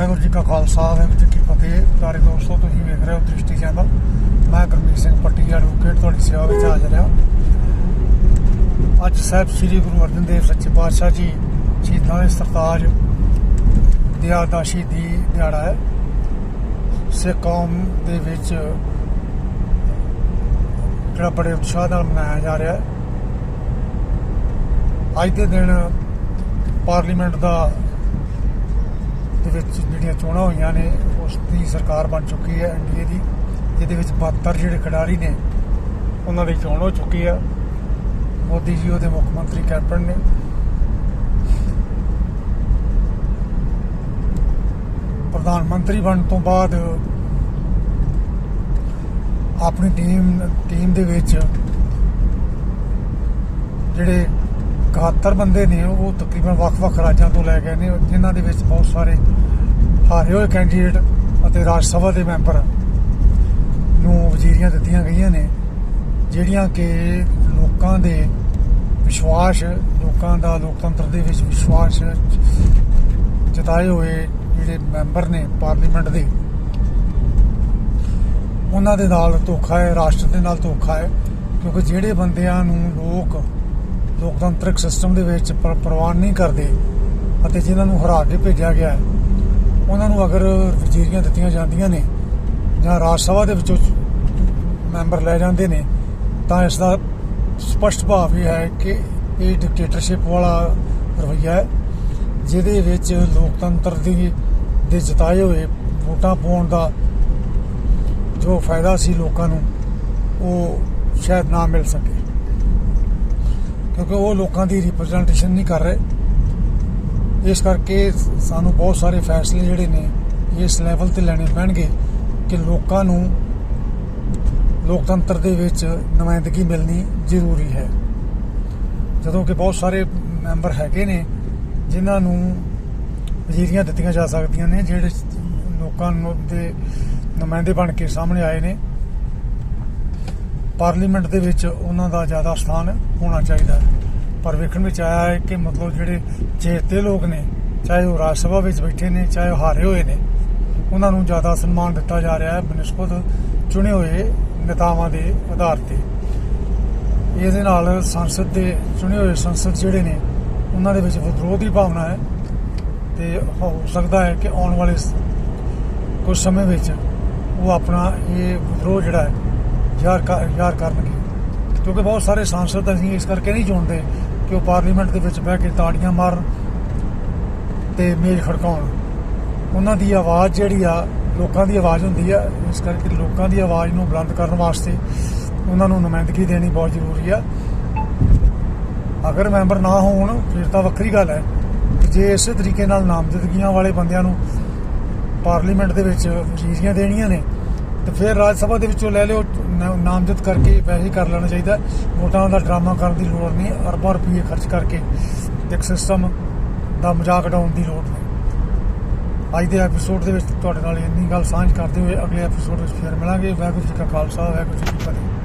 ਵਾਹਿਗੁਰੂ ਜੀ ਕਾ ਖਾਲਸਾ, ਵਾਹਿਗੁਰੂ ਜੀ ਕੀ ਫਤਿਹ। ਪਿਆਰੇ ਦੋਸਤੋ, ਤੁਸੀਂ ਵੇਖ ਰਹੇ ਹੋ ਦ੍ਰਿਸ਼ਟੀ ਚੈਨਲ ਮੈਂ ਗੁਰਮੀਤ ਸਿੰਘ ਪੱਟੀ ਐਡਵੋਕੇਟ ਤੁਹਾਡੀ ਸੇਵਾ ਵਿੱਚ ਹਾਜ਼ਰ ਹਾਂ। ਅੱਜ ਸਾਹਿਬ ਸ੍ਰੀ ਗੁਰੂ ਅਰਜਨ ਦੇਵ ਸੱਚੇ ਪਾਤਸ਼ਾਹ ਜੀ, ਸ਼ਹੀਦਾਂ ਦੇ ਸਰਤਾਜ ਦਿਆ ਦਾ ਸ਼ਹੀਦੀ ਦਿਹਾੜਾ ਹੈ। ਸਿੱਖ ਕੌਮ ਦੇ ਵਿੱਚ ਜਿਹੜਾ ਬੜੇ ਉਤਸ਼ਾਹ ਨਾਲ ਮਨਾਇਆ ਜਾ ਰਿਹਾ ਹੈ। ਅੱਜ ਦੇ ਦਿਨ ਪਾਰਲੀਮੈਂਟ ਦਾ ਦੇ ਵਿੱਚ ਜਿਹੜੀਆਂ ਚੋਣਾਂ ਹੋਈਆਂ ਨੇ, ਉਸ ਦੀ ਸਰਕਾਰ ਬਣ ਚੁੱਕੀ ਹੈ ਐਨਡੀਏ ਦੀ, ਜਿਹਦੇ ਵਿੱਚ 72 ਜਿਹੜੇ ਖਿਡਾਰੀ ਨੇ, ਉਹਨਾਂ ਦੀ ਚੋਣ ਹੋ ਚੁੱਕੀ ਹੈ ਮੋਦੀ ਜੀ, ਉਹਦੇ ਮੁੱਖ ਮੰਤਰੀ ਕੈਪਟਨ ਨੇ। ਪ੍ਰਧਾਨ ਮੰਤਰੀ ਬਣਨ ਤੋਂ ਬਾਅਦ ਆਪਣੀ ਟੀਮ ਟੀਮ ਦੇ ਵਿੱਚ ਜਿਹੜੇ 71 ਬੰਦੇ ਨੇ ਉਹ ਤਕਰੀਬਨ ਵੱਖ-ਵੱਖ ਰਾਜਾਂ ਤੋਂ ਲੈ ਕੇ ਨੇ, ਜਿਨ੍ਹਾਂ ਦੇ ਵਿੱਚ ਬਹੁਤ ਸਾਰੇ ਹਾਰੇ ਹੋਏ ਕੈਂਡੀਡੇਟ ਅਤੇ ਰਾਜ ਸਭਾ ਦੇ ਮੈਂਬਰ ਨੂੰ ਵਜ਼ੀਰੀਆਂ ਦਿੱਤੀਆਂ ਗਈਆਂ ਨੇ, ਜਿਹੜੀਆਂ ਕਿ ਲੋਕਾਂ ਦੇ ਵਿਸ਼ਵਾਸ, ਲੋਕਾਂ ਦਾ ਲੋਕਤੰਤਰ ਦੇ ਵਿੱਚ ਵਿਸ਼ਵਾਸ ਜਤਾਏ ਹੋਏ ਜਿਹੜੇ ਮੈਂਬਰ ਨੇ ਪਾਰਲੀਮੈਂਟ ਦੇ, ਉਹਨਾਂ ਦੇ ਨਾਲ ਧੋਖਾ ਹੈ, ਰਾਸ਼ਟਰ ਦੇ ਨਾਲ ਧੋਖਾ ਹੈ, ਕਿਉਂਕਿ ਜਿਹੜੇ ਬੰਦਿਆਂ ਨੂੰ ਲੋਕ ਲੋਕਤੰਤਰਿਕ ਸਿਸਟਮ ਦੇ ਵਿੱਚ ਪ੍ਰਵਾਨ ਨਹੀਂ ਕਰਦੇ ਅਤੇ ਜਿਨ੍ਹਾਂ ਨੂੰ ਹਰਾ ਕੇ ਭੇਜਿਆ ਗਿਆ ਹੈ, ਉਹਨਾਂ ਨੂੰ ਅਗਰ ਵਜ਼ੀਰੀਆਂ ਦਿੱਤੀਆਂ ਜਾਂਦੀਆਂ ਨੇ ਜਾਂ ਰਾਜ ਸਭਾ ਦੇ ਵਿੱਚੋਂ ਮੈਂਬਰ ਲੈ ਜਾਂਦੇ ਨੇ, ਤਾਂ ਇਸ ਦਾ ਸਪਸ਼ਟ ਭਾਵ ਇਹ ਹੈ ਕਿ ਇਹ ਡਿਕਟੇਟਰਸ਼ਿਪ ਵਾਲਾ ਰਵੱਈਆ ਹੈ, ਜਿਹਦੇ ਵਿੱਚ ਲੋਕਤੰਤਰ ਦੀ, ਦੇ ਜਿਤਾਏ ਹੋਏ ਵੋਟਾਂ ਪਾਉਣ ਦਾ ਜੋ ਫਾਇਦਾ ਸੀ ਲੋਕਾਂ ਨੂੰ, ਉਹ ਸ਼ਾਇਦ ਨਾ ਮਿਲ ਸਕੇ। ਕਿਉਂਕਿ ਉਹ ਲੋਕਾਂ ਦੀ ਰਿਪਰੈਜ਼ੈਂਟੇਸ਼ਨ ਨਹੀਂ ਕਰ ਰਹੇ। ਇਸ ਕਰਕੇ ਸਾਨੂੰ ਬਹੁਤ ਸਾਰੇ ਫੈਸਲੇ ਜਿਹੜੇ ਨੇ, ਇਸ ਲੈਵਲ ਤੇ ਲੈਣੇ ਪੈਣਗੇ ਕਿ ਲੋਕਾਂ ਨੂੰ ਲੋਕਤੰਤਰ ਦੇ ਵਿੱਚ ਨੁਮਾਇੰਦਗੀ ਮਿਲਣੀ ਜ਼ਰੂਰੀ ਹੈ। ਜਦੋਂ ਕਿ ਬਹੁਤ ਸਾਰੇ ਮੈਂਬਰ ਹੈਗੇ ਨੇ, ਜਿਨ੍ਹਾਂ ਨੂੰ ਵਜ਼ੀਰੀਆਂ ਦਿੱਤੀਆਂ ਜਾ ਸਕਦੀਆਂ ਨੇ, ਜਿਹੜੇ ਲੋਕਾਂ ਨੂੰ ਦੇ ਨੁਮਾਇੰਦੇ ਬਣ ਕੇ ਸਾਹਮਣੇ ਆਏ ਨੇ। ਪਾਰਲੀਮੈਂਟ ਦੇ ਵਿੱਚ ਉਹਨਾਂ ਦਾ ਜ਼ਿਆਦਾ ਸਥਾਨ ਹੋਣਾ ਚਾਹੀਦਾ ਹੈ। ਪਰ ਵੇਖਣ ਵਿੱਚ ਆਇਆ ਹੈ ਕਿ ਮਤਲਬ ਜਿਹੜੇ ਚੇਤੇ ਲੋਕ ਨੇ, ਚਾਹੇ ਉਹ ਰਾਜ ਸਭਾ ਵਿੱਚ ਬੈਠੇ ਨੇ, ਚਾਹੇ ਉਹ ਹਾਰੇ ਹੋਏ ਨੇ, ਉਹਨਾਂ ਨੂੰ ਜ਼ਿਆਦਾ ਸਨਮਾਨ ਦਿੱਤਾ ਜਾ ਰਿਹਾ ਹੈ ਬਨਿਸਬਤ ਚੁਣੇ ਹੋਏ ਨੇਤਾਵਾਂ ਦੇ ਆਧਾਰ ਤੇ। ਇਹਦੇ ਨਾਲ ਸੰਸਦ ਦੇ ਚੁਣੇ ਹੋਏ ਸੰਸਦ ਜਿਹੜੇ ਨੇ, ਉਹਨਾਂ ਦੇ ਵਿੱਚ ਵਿਦਰੋਹ ਦੀ ਭਾਵਨਾ ਹੈ ਤੇ ਹੋ ਸਕਦਾ ਹੈ ਕਿ ਆਉਣ ਵਾਲੇ ਸ- ਕੁਝ ਸਮੇਂ ਵਿੱਚ ਉਹ ਆਪਣਾ ਇਹ ਵਿਦਰੋਹ ਜਿਹੜਾ ਹੈ ਯਾਰ ਕਰ- ਜ਼ਾਹਰ ਕਰਨਗੇ ਕਿਉਂਕਿ ਬਹੁਤ ਸਾਰੇ ਸਾਂਸਦ ਅਸੀਂ ਇਸ ਕਰਕੇ ਨਹੀਂ ਚੁਣਦੇ ਕਿ ਉਹ ਪਾਰਲੀਮੈਂਟ ਦੇ ਵਿੱਚ ਬਹਿ ਕੇ ਤਾੜੀਆਂ ਮਾਰਨ ਤੇ ਮੇਜ਼ ਖੜਕਾਉਣ। ਉਹਨਾਂ ਦੀ ਆਵਾਜ਼ ਜਿਹੜੀ ਆ, ਲੋਕਾਂ ਦੀ ਆਵਾਜ਼ ਹੁੰਦੀ ਆ, ਇਸ ਕਰਕੇ ਲੋਕਾਂ ਦੀ ਆਵਾਜ਼ ਨੂੰ ਬੁਲੰਦ ਕਰਨ ਵਾਸਤੇ ਉਹਨਾਂ ਨੂੰ ਨੁਮਾਇੰਦਗੀ ਦੇਣੀ ਬਹੁਤ ਜ਼ਰੂਰੀ ਆ। ਅਗਰ ਮੈਂਬਰ ਨਾ ਹੋਣ, ਫਿਰ ਤਾਂ ਵੱਖਰੀ ਗੱਲ ਹੈ ਜੇ ਇਸੇ ਤਰੀਕੇ ਨਾਲ ਨਾਮਜ਼ਦਗੀਆਂ ਵਾਲੇ ਬੰਦਿਆਂ ਨੂੰ ਪਾਰਲੀਮੈਂਟ ਦੇ ਵਿੱਚ ਵਜ਼ੀਰੀਆਂ ਦੇਣੀਆਂ ਨੇ, ਤੇ ਫਿਰ ਰਾਜ ਸਭਾ ਦੇ ਵਿੱਚੋਂ ਲੈ ਲਿਓ ਨਾਮਜ਼ਦ ਕਰਕੇ ਵੈਸੇ ਹੀ ਕਰ ਲੈਣਾ ਚਾਹੀਦਾ। ਵੋਟਾਂ ਦਾ ਡਰਾਮਾ ਕਰਨ ਦੀ ਲੋੜ ਨਹੀਂ, ਅਰਬਾਂ ਰੁਪਏ ਖਰਚ ਕਰਕੇ ਇੱਕ ਸਿਸਟਮ ਦਾ ਮਜ਼ਾਕ ਉਡਾਉਣ ਦੀ ਲੋੜ ਨਹੀਂ। ਅੱਜ ਦੇ ਐਪੀਸੋਡ ਦੇ ਵਿੱਚ ਤੁਹਾਡੇ ਨਾਲ ਇੰਨੀ ਗੱਲ ਸਾਂਝ ਕਰਦੇ ਹੋਏ ਅਗਲੇ ਐਪੀਸੋਡ ਵਿੱਚ ਫਿਰ ਮਿਲਾਂਗੇ। ਵਾਹਿਗੁਰੂ ਜੀ ਕਾ ਖਾਲਸਾ, ਵਾਹਿਗੁਰੂ ਜੀ ਕੀ ਫਤਿਹ।